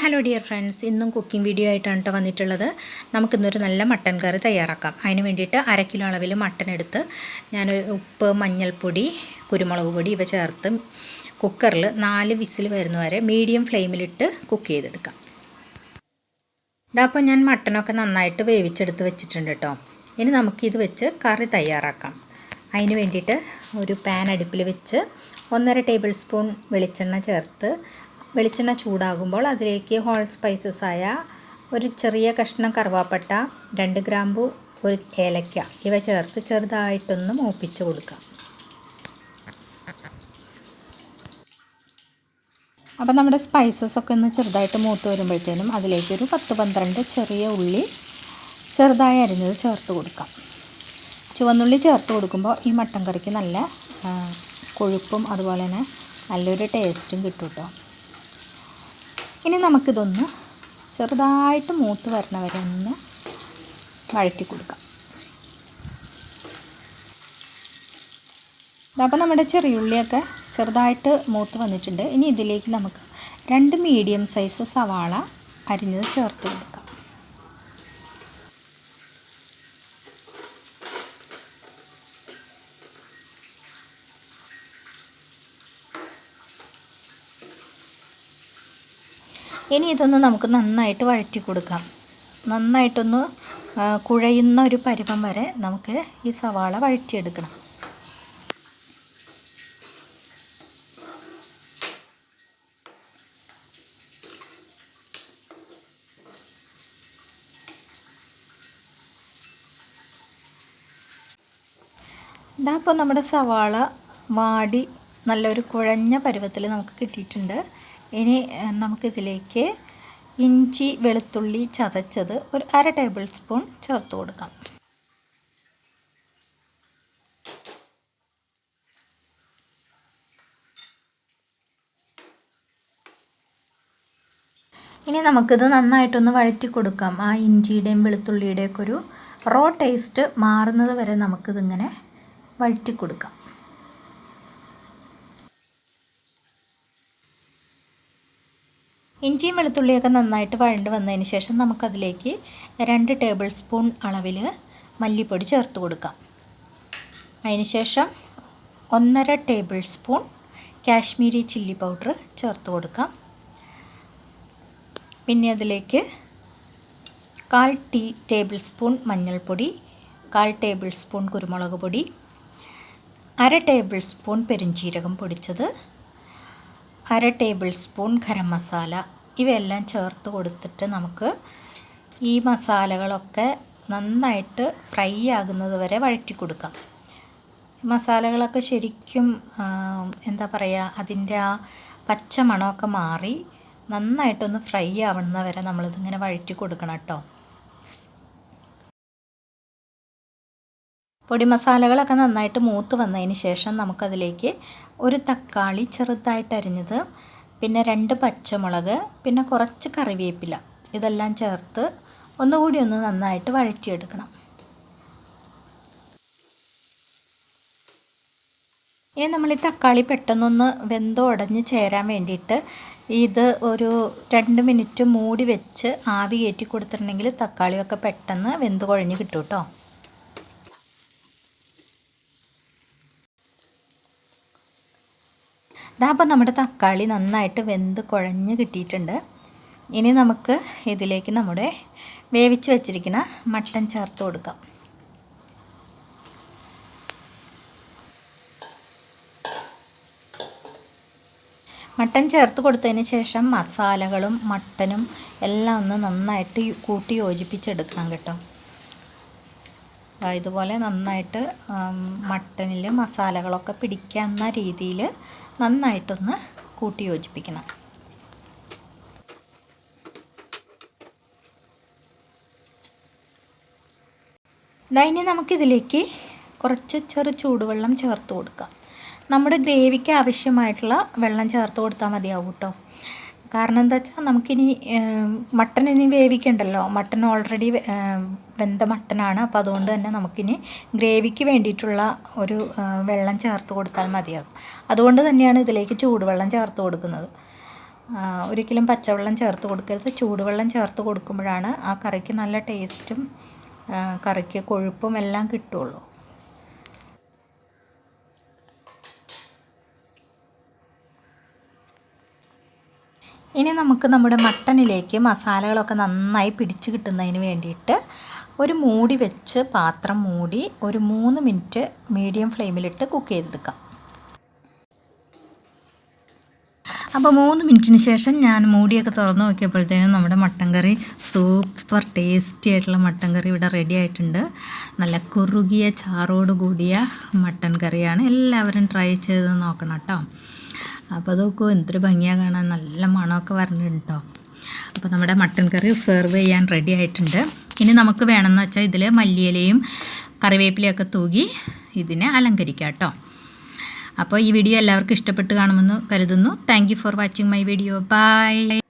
Hello dear friends ഇന്നും cooking video ആയിട്ടാണ് കേട്ടോ വന്നിട്ടുള്ളത്. നമുക്കിന്നൊരു നല്ല മട്ടൻ കറി തയ്യാറാക്കാം. അതിന് വേണ്ടിയിട്ട് അര കിലോ അളവിൽ മട്ടൻ എടുത്ത് ഞാൻ ഉപ്പ് മഞ്ഞൾപ്പൊടി കുരുമുളക് പൊടി ഇവ ചേർത്ത് കുക്കറിൽ നാല് വിസിൽ വരുന്ന വരെ മീഡിയം ഫ്ലെയിമിലിട്ട് കുക്ക് ചെയ്തെടുക്കാം. ഇതപ്പോൾ ഞാൻ മട്ടനൊക്കെ നന്നായിട്ട് വേവിച്ചെടുത്ത് വെച്ചിട്ടുണ്ട് കേട്ടോ ഇനി നമുക്കിത് വെച്ച് കറി തയ്യാറാക്കാം. അതിന് വേണ്ടിയിട്ട് ഒരു പാൻ അടുപ്പിൽ വെച്ച് ഒന്നര ടേബിൾ സ്പൂൺ വെളിച്ചെണ്ണ ചേർത്ത് വെളിച്ചെണ്ണ ചൂടാകുമ്പോൾ അതിലേക്ക് ഹോൾ സ്പൈസസ് ആയ ഒരു ചെറിയ കഷ്ണം കറുവാപ്പട്ട രണ്ട് ഗ്രാമ്പു ഒരു ഏലക്ക ഇവ ചേർത്ത് ചെറുതായിട്ടൊന്ന് മൂപ്പിച്ച് കൊടുക്കാം. അപ്പോൾ നമ്മുടെ സ്പൈസസ് ഒക്കെ ഒന്ന് ചെറുതായിട്ട് മൂത്ത് വരുമ്പോഴത്തേനും അതിലേക്കൊരു പത്ത് പന്ത്രണ്ട് ചെറിയ ഉള്ളി ചെറുതായി അരിഞ്ഞത് ചേർത്ത് കൊടുക്കാം. ചുവന്നുള്ളി ചേർത്ത് കൊടുക്കുമ്പോൾ ഈ മട്ടൻ കറിക്ക് നല്ല കൊഴുപ്പും അതുപോലെ തന്നെ നല്ലൊരു ടേസ്റ്റും കിട്ടും കേട്ടോ ഇനി നമുക്കിതൊന്ന് ചെറുതായിട്ട് മൂത്ത് വരണ വരെ ഒന്ന് വഴറ്റി കൊടുക്കാം. അപ്പോൾ നമ്മുടെ ചെറിയുള്ളിയൊക്കെ ചെറുതായിട്ട് മൂത്ത് വന്നിട്ടുണ്ട്. ഇനി ഇതിലേക്ക് നമുക്ക് രണ്ട് മീഡിയം സൈസ് സവാള അരിഞ്ഞത് ചേർത്ത് കൊടുക്കാം. ഇനി ഇതൊന്ന് നമുക്ക് നന്നായിട്ട് വഴറ്റി കൊടുക്കാം. നന്നായിട്ടൊന്ന് കുഴയുന്ന ഒരു പരുവം വരെ നമുക്ക് ഈ സവാള വഴറ്റിയെടുക്കണം. ഇതാ ഇപ്പോൾ നമ്മുടെ സവാള വാടി നല്ലൊരു കുഴഞ്ഞ പരുവത്തിൽ നമുക്ക് കിട്ടിയിട്ടുണ്ട്. ഇനി നമുക്കിതിലേക്ക് ഇഞ്ചി വെളുത്തുള്ളി ചതച്ചത് ഒരു അര ടേബിൾ സ്പൂൺ ചേർത്ത് കൊടുക്കാം. ഇനി നമുക്കിത് നന്നായിട്ടൊന്ന് വഴറ്റി കൊടുക്കാം. ആ ഇഞ്ചിയുടെയും വെളുത്തുള്ളിയുടെയൊക്കെ ഒരു റോ ടേസ്റ്റ് മാറുന്നത് വരെ നമുക്കിതിങ്ങനെ വഴറ്റി കൊടുക്കാം. ഇഞ്ചിയും വെളുത്തുള്ളിയൊക്കെ നന്നായിട്ട് വഴണ്ട് വന്നതിന് ശേഷം നമുക്കതിലേക്ക് രണ്ട് ടേബിൾ സ്പൂൺ അളവിൽ മല്ലിപ്പൊടി ചേർത്ത് കൊടുക്കാം. അതിനുശേഷം ഒന്നര tablespoon Kashmiri chilli powder ചേർത്ത് കൊടുക്കാം. പിന്നെ അതിലേക്ക് കാൽ ടീ ടേബിൾ സ്പൂൺ മഞ്ഞൾപ്പൊടി കാൽ ടേബിൾ സ്പൂൺ കുരുമുളക് പൊടി അര ടേബിൾ സ്പൂൺ പെരുംജീരകം പൊടിച്ചത് അര ടേബിൾ സ്പൂൺ ഗരം മസാല. ഇവയെല്ലാം ചേർത്ത് കൊടുത്തിട്ട് നമുക്ക് ഈ മസാലകളൊക്കെ നന്നായിട്ട് ഫ്രൈ ആകുന്നത് വരെ വഴറ്റി കൊടുക്കാം. മസാലകളൊക്കെ ശരിക്കും എന്താ പറയുക അതിന്റെ ആ പച്ച മണമൊക്കെ മാറി നന്നായിട്ടൊന്ന് ഫ്രൈ ആവുന്ന വരെ നമ്മളിതിങ്ങനെ വഴറ്റി കൊടുക്കണം കേട്ടോ. പൊടി മസാലകളൊക്കെ നന്നായിട്ട് മൂത്ത് വന്നതിന് ശേഷം നമുക്കതിലേക്ക് ഒരു തക്കാളി ചെറുതായിട്ട് അരിഞ്ഞത് പിന്നെ രണ്ട് പച്ചമുളക് പിന്നെ കുറച്ച് കറിവേപ്പില ഇതെല്ലാം ചേർത്ത് ഒന്നുകൂടി ഒന്ന് നന്നായിട്ട് വഴറ്റിയെടുക്കണം. ഇനി നമ്മൾ ഈ തക്കാളി പെട്ടെന്നൊന്ന് വെന്തുടഞ്ഞ് ചേരാൻ വേണ്ടിയിട്ട് ഇത് ഒരു രണ്ട് മിനിറ്റ് മൂടി വെച്ച് ആവി കയറ്റി കൊടുത്തിട്ടുണ്ടെങ്കിൽ തക്കാളിയൊക്കെ പെട്ടെന്ന് വെന്ത് കുഴഞ്ഞ് കിട്ടും കേട്ടോ. ഇതാകുമ്പോൾ നമ്മുടെ തക്കാളി നന്നായിട്ട് വെന്ത് കുഴഞ്ഞ് കിട്ടിയിട്ടുണ്ട്. ഇനി നമുക്ക് ഇതിലേക്ക് നമ്മുടെ വേവിച്ച് വെച്ചിരിക്കുന്ന മട്ടൻ ചേർത്ത് കൊടുക്കാം. മട്ടൻ ചേർത്ത് കൊടുത്തതിന് ശേഷം മസാലകളും മട്ടനും എല്ലാം ഒന്ന് നന്നായിട്ട് കൂട്ടി യോജിപ്പിച്ചെടുക്കാം കേട്ടോ. ഇതുപോലെ നന്നായിട്ട് മട്ടനിൽ മസാലകളൊക്കെ പിടിക്കുന്ന രീതിയിൽ നന്നായിട്ടൊന്ന് കൂട്ടി യോജിപ്പിക്കണം ഇനി നമുക്കിതിലേക്ക് കുറച്ച് ചെറു ചൂടുവെള്ളം ചേർത്ത് കൊടുക്കാം. നമ്മുടെ ഗ്രേവിക്ക് ആവശ്യമായിട്ടുള്ള വെള്ളം ചേർത്ത് കൊടുത്താൽ മതിയാവും കേട്ടോ. കാരണം എന്താ വെച്ചാൽ നമുക്കിനി മട്ടൻ ഇനി വേവിക്കണ്ടല്ലോ. മട്ടൻ ഓൾറെഡി വെന്ത മട്ടനാണ് അപ്പോൾ അതുകൊണ്ട് തന്നെ നമുക്കിനി ഗ്രേവിക്ക് വേണ്ടിയിട്ടുള്ള ഒരു വെള്ളം ചേർത്ത് കൊടുത്താൽ മതിയാകും. അതുകൊണ്ട് തന്നെയാണ് ഇതിലേക്ക് ചൂടുവെള്ളം ചേർത്ത് കൊടുക്കുന്നത്. ഒരിക്കലും പച്ചവെള്ളം ചേർത്ത് കൊടുക്കരുത്. ചൂടുവെള്ളം ചേർത്ത് കൊടുക്കുമ്പോഴാണ് ആ കറിക്ക് നല്ല ടേസ്റ്റും കറിക്ക് കൊഴുപ്പും എല്ലാം കിട്ടുള്ളൂ ഇനി നമുക്ക് നമ്മുടെ മട്ടനിലേക്ക് മസാലകളൊക്കെ നന്നായി പിടിച്ച് കിട്ടുന്നതിന് വേണ്ടിയിട്ട് ഒരു മൂടി വെച്ച് പാത്രം മൂടി ഒരു മൂന്ന് മിനിറ്റ് മീഡിയം ഫ്ലെയിമിലിട്ട് കുക്ക് ചെയ്തെടുക്കാം. അപ്പോൾ മൂന്ന് മിനിറ്റിന് ശേഷം ഞാൻ മൂടിയൊക്കെ തുറന്ന് നോക്കിയപ്പോഴത്തേനും നമ്മുടെ മട്ടൻ കറി സൂപ്പർ ടേസ്റ്റി ആയിട്ടുള്ള മട്ടൻ കറി ഇവിടെ റെഡി ആയിട്ടുണ്ട്. നല്ല കുറുകിയ ചാറോട് കൂടിയ മട്ടൻ കറിയാണ് എല്ലാവരും ട്രൈ ചെയ്ത് നോക്കണം കേട്ടോ. അപ്പോൾ അതൊക്കെ എന്തൊരു ഭംഗിയാണ് കാണാൻ. നല്ല മണമൊക്കെ കേട്ടോ. അപ്പോൾ നമ്മുടെ മട്ടൻ കറി സെർവ് ചെയ്യാൻ റെഡി ആയിട്ടുണ്ട്. ഇനി നമുക്ക് വേണമെന്ന് വെച്ചാൽ ഇതിൽ മല്ലിയിലയും കറിവേപ്പിലയൊക്കെ തൂകി ഇതിനെ അലങ്കരിക്കാം കേട്ടോ. അപ്പോൾ ഈ വീഡിയോ എല്ലാവർക്കും ഇഷ്ടപ്പെട്ട് കാണുമെന്ന് കരുതുന്നു. Thank for watching my video bye